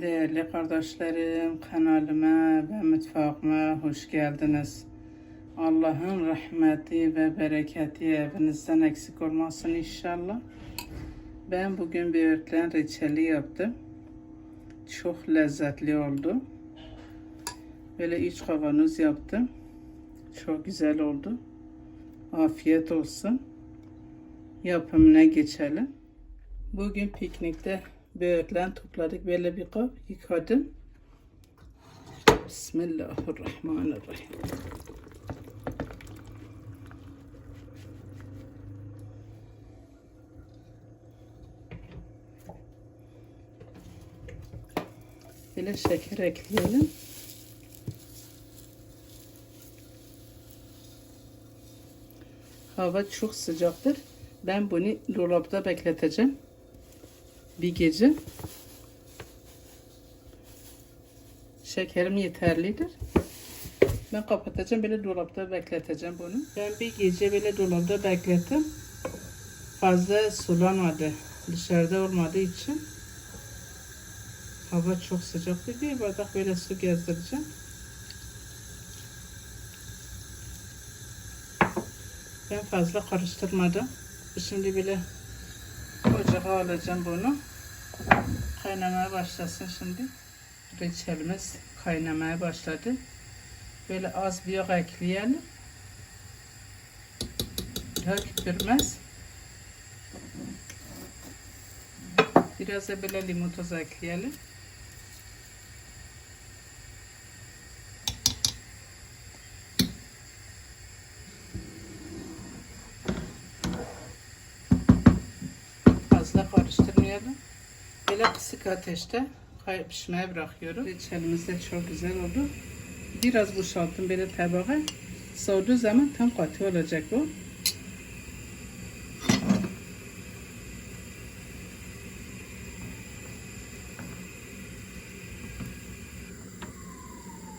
Değerli kardeşlerim, kanalıma ve mutfağıma hoş geldiniz. Allah'ın rahmeti ve bereketi evinizden eksik olmasın inşallah. Ben bugün bir öğütlen reçeli yaptım. Çok lezzetli oldu. Böyle üç kavanoz yaptım. Çok güzel oldu. Afiyet olsun. Yapımına geçelim. Bugün piknikte böğürtlen topladık. Böyle bir kap yıkadım. Bismillahirrahmanirrahim. Böyle şeker ekleyelim. Hava çok sıcaktır. Ben bunu dolapta bekleteceğim. Bir gece. Şekerim yeterlidir. Ben kapatacağım böyle dolapta bekleteceğim bunu. Ben bir gece böyle dolapta beklettim. Fazla sulanmadı. Dışarıda olmadığı için. Hava çok sıcak. Bir bardak böyle su gezdireceğim. Ben fazla karıştırmadım. Şimdi bile ocağa alacağım bunu. Kaynamaya başlasın şimdi. Reçelimiz kaynamaya başladı. Böyle az bir yağ ekleyelim. Dök pürmez. Biraz da böyle limon tozu ekleyelim. Fazla karıştırmayalım. Böyle kısık ateşte pişmeye bırakıyorum. Reçelimiz de çok güzel oldu. Biraz boşalttım böyle tabağa. Soğuduğu zaman tam katı olacak bu.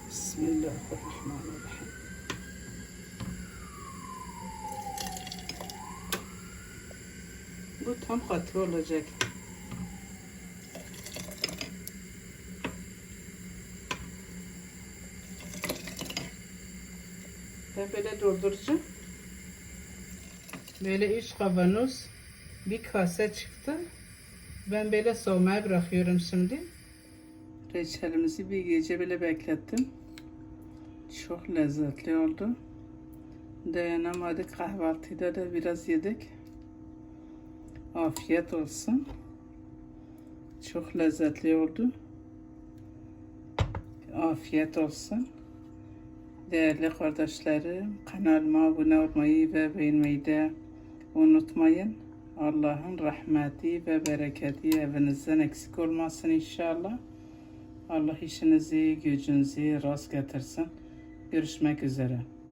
Bismillahirrahmanirrahim. Bu tam katı olacak. Ben böyle dolduracağım. Böyle üç kavanoz bir kase çıktı. Ben böyle soğumaya bırakıyorum şimdi. Reçelimizi bir gece böyle beklettim. Çok lezzetli oldu. Dayanamadık kahvaltıda da biraz yedik. Afiyet olsun. Çok lezzetli oldu. Afiyet olsun. Değerli kardeşlerim, kanalıma abone olmayı ve beğenmeyi unutmayın. Allah'ın rahmeti ve bereketi evinizden eksik olmasın inşallah. Allah işinizi, gücünüzü rast getirsin. Görüşmek üzere.